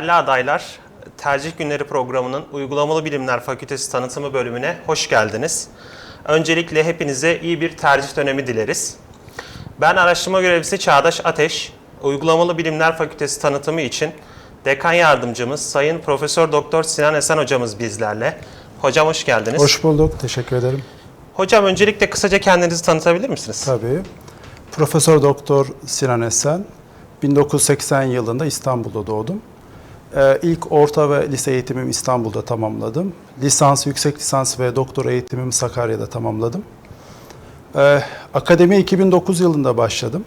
Değerli adaylar, Tercih Günleri programının Uygulamalı Bilimler Fakültesi tanıtımı bölümüne hoş geldiniz. Öncelikle hepinize iyi bir tercih dönemi dileriz. Ben araştırma görevlisi Çağdaş Ateş, Uygulamalı Bilimler Fakültesi tanıtımı için dekan yardımcımız Sayın Profesör Doktor Sinan Esen hocamız bizlerle. Hocam hoş geldiniz. Hoş bulduk, teşekkür ederim. Hocam öncelikle kısaca kendinizi tanıtabilir misiniz? Tabii. Profesör Doktor Sinan Esen, 1980 yılında İstanbul'da doğdum. Ee, ilk orta ve lise eğitimimi İstanbul'da tamamladım. Lisans, yüksek lisans ve doktor eğitimimi Sakarya'da tamamladım. Ee, akademiye 2009 yılında başladım.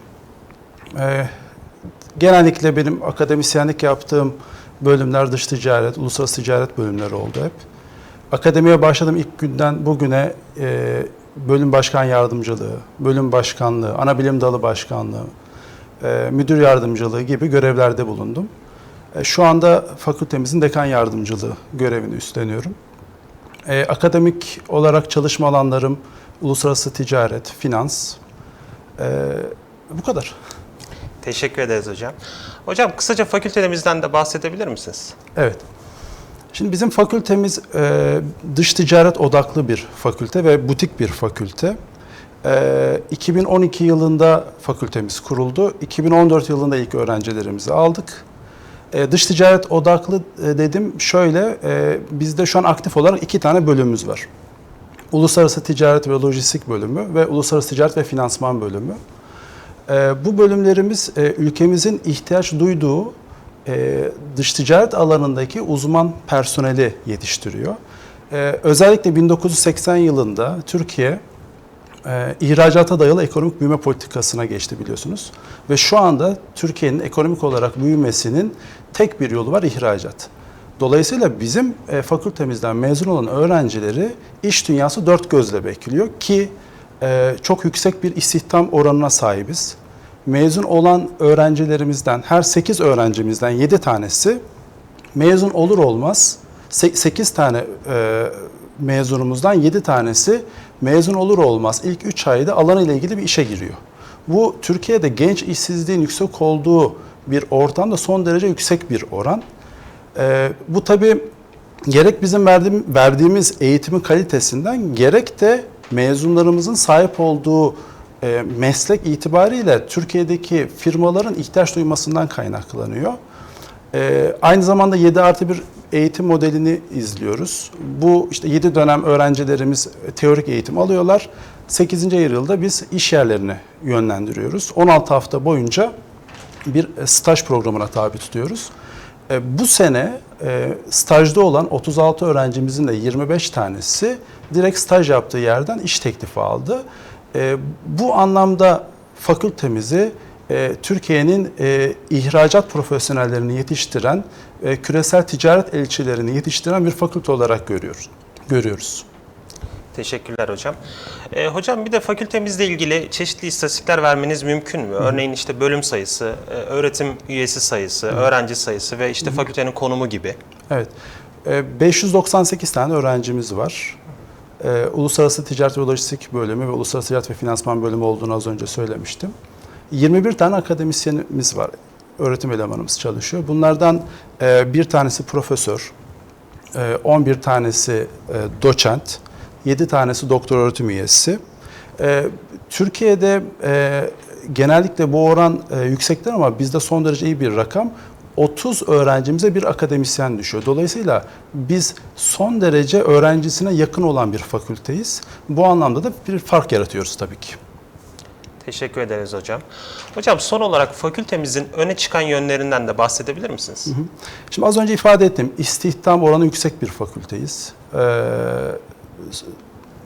Ee, genellikle benim akademisyenlik yaptığım bölümler dış ticaret, uluslararası ticaret bölümleri oldu hep. Akademiye başladığım ilk günden bugüne e, bölüm başkan yardımcılığı, bölüm başkanlığı, ana bilim dalı başkanlığı, e, müdür yardımcılığı gibi görevlerde bulundum. E, şu anda fakültemizin dekan yardımcılığı görevini üstleniyorum. E, akademik olarak çalışma alanlarım uluslararası ticaret, finans, e, bu kadar. Teşekkür ederiz hocam. Hocam kısaca fakültemizden de bahsedebilir misiniz? Evet. Şimdi bizim fakültemiz e, dış ticaret odaklı bir fakülte ve butik bir fakülte. E, 2012 yılında fakültemiz kuruldu. 2014 yılında ilk öğrencilerimizi aldık. E, dış ticaret odaklı e, dedim şöyle, e, bizde şu an aktif olarak iki tane bölümümüz var. Uluslararası Ticaret ve Lojistik bölümü ve Uluslararası Ticaret ve Finansman bölümü. E, bu bölümlerimiz ülkemizin ihtiyaç duyduğu dış ticaret alanındaki uzman personeli yetiştiriyor. Özellikle 1980 yılında Türkiye e, ihracata dayalı ekonomik büyüme politikasına geçti biliyorsunuz. Ve şu anda Türkiye'nin ekonomik olarak büyümesinin tek bir yolu var ihracat. Dolayısıyla bizim e, fakültemizden mezun olan öğrencileri iş dünyası dört gözle bekliyor ki e, çok yüksek bir istihdam oranına sahibiz. Mezun olan öğrencilerimizden her 8 öğrencimizden 7 tanesi mezun olur olmaz 8 tane e, mezunumuzdan 7 tanesi mezun olur olmaz ilk 3 ayda alanıyla ilgili bir işe giriyor. Bu Türkiye'de genç işsizliğin yüksek olduğu bir ortamda son derece yüksek bir oran. E, bu tabi gerek bizim verdiğim, verdiğimiz eğitimin kalitesinden gerek de mezunlarımızın sahip olduğu e, meslek itibariyle Türkiye'deki firmaların ihtiyaç duymasından kaynaklanıyor. E, aynı zamanda 7 artı bir eğitim modelini izliyoruz. Bu işte 7 dönem öğrencilerimiz teorik eğitim alıyorlar. 8. yılda biz iş yerlerine yönlendiriyoruz. 16 hafta boyunca bir staj programına tabi tutuyoruz. E, bu sene e, stajda olan 36 öğrencimizin de 25 tanesi direkt staj yaptığı yerden iş teklifi aldı. E, bu anlamda fakültemizi e, Türkiye'nin e, ihracat profesyonellerini yetiştiren, e, küresel ticaret elçilerini yetiştiren bir fakülte olarak görüyoruz. görüyoruz. Teşekkürler hocam. Ee, hocam bir de fakültemizle ilgili çeşitli istatistikler vermeniz mümkün mü? Örneğin işte bölüm sayısı, e, öğretim üyesi sayısı, öğrenci sayısı ve işte fakültenin konumu gibi. Evet. E, 598 tane öğrencimiz var. E, Uluslararası Ticaret ve Lojistik bölümü ve Uluslararası Ticaret ve Finansman bölümü olduğunu az önce söylemiştim. 21 tane akademisyenimiz var. Öğretim elemanımız çalışıyor. Bunlardan e, bir tanesi profesör, e, 11 tanesi e, doçent, 7 tanesi doktor öğretim üyesi. E, Türkiye'de e, genellikle bu oran e, yüksektir ama bizde son derece iyi bir rakam. 30 öğrencimize bir akademisyen düşüyor. Dolayısıyla biz son derece öğrencisine yakın olan bir fakülteyiz. Bu anlamda da bir fark yaratıyoruz tabii ki. Teşekkür ederiz hocam. Hocam son olarak fakültemizin öne çıkan yönlerinden de bahsedebilir misiniz? Şimdi az önce ifade ettim. İstihdam oranı yüksek bir fakülteyiz. Ee,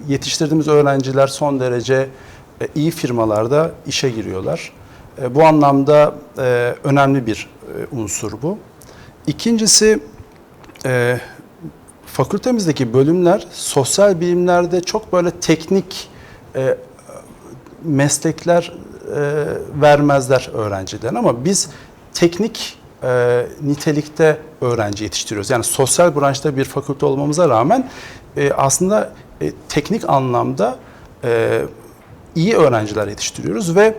yetiştirdiğimiz öğrenciler son derece e, iyi firmalarda işe giriyorlar. E, bu anlamda e, önemli bir unsur bu. İkincisi fakültemizdeki bölümler sosyal bilimlerde çok böyle teknik meslekler e, vermezler öğrenciden ama biz teknik e, nitelikte öğrenci yetiştiriyoruz. Yani sosyal branşta bir fakülte olmamıza rağmen e, aslında e, teknik anlamda e, iyi öğrenciler yetiştiriyoruz ve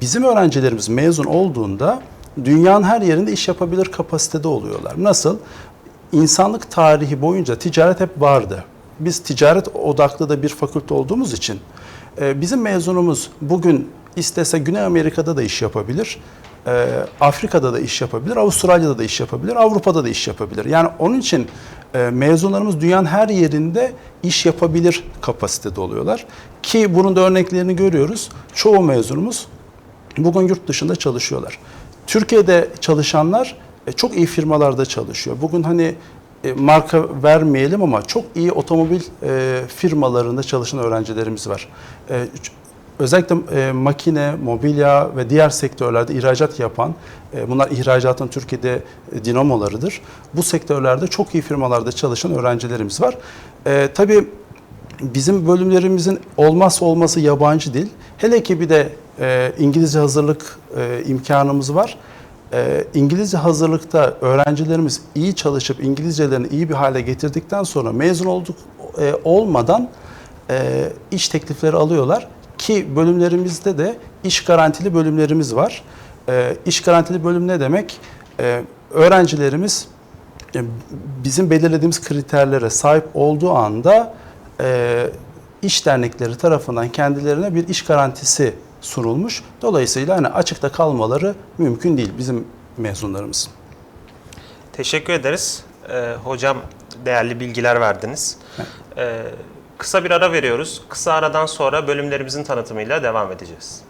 bizim öğrencilerimiz mezun olduğunda dünyanın her yerinde iş yapabilir kapasitede oluyorlar. Nasıl? İnsanlık tarihi boyunca ticaret hep vardı. Biz ticaret odaklı da bir fakülte olduğumuz için bizim mezunumuz bugün istese Güney Amerika'da da iş yapabilir. e, Afrika'da da iş yapabilir, Avustralya'da da iş yapabilir, Avrupa'da da iş yapabilir. Yani onun için e, mezunlarımız dünyanın her yerinde iş yapabilir kapasitede oluyorlar. Ki bunun da örneklerini görüyoruz. Çoğu mezunumuz bugün yurt dışında çalışıyorlar. Türkiye'de çalışanlar e, çok iyi firmalarda çalışıyor. Bugün hani e, marka vermeyelim ama çok iyi otomobil e, firmalarında çalışan öğrencilerimiz var. E, Özellikle makine, mobilya ve diğer sektörlerde ihracat yapan, bunlar ihracatın Türkiye'de dinamolarıdır. Bu sektörlerde çok iyi firmalarda çalışan öğrencilerimiz var. Tabii bizim bölümlerimizin olmazsa olması yabancı dil. Hele ki bir de İngilizce hazırlık imkanımız var. E, İngilizce hazırlıkta öğrencilerimiz iyi çalışıp İngilizcelerini iyi bir hale getirdikten sonra mezun olduk e, olmadan e, iş teklifleri alıyorlar ki bölümlerimizde de iş garantili bölümlerimiz var. E, iş garantili bölüm ne demek? E, öğrencilerimiz e, bizim belirlediğimiz kriterlere sahip olduğu anda e, iş dernekleri tarafından kendilerine bir iş garantisi sunulmuş. Dolayısıyla hani açıkta kalmaları mümkün değil bizim mezunlarımız. Teşekkür ederiz. Ee, hocam değerli bilgiler verdiniz. Ee, kısa bir ara veriyoruz. Kısa aradan sonra bölümlerimizin tanıtımıyla devam edeceğiz.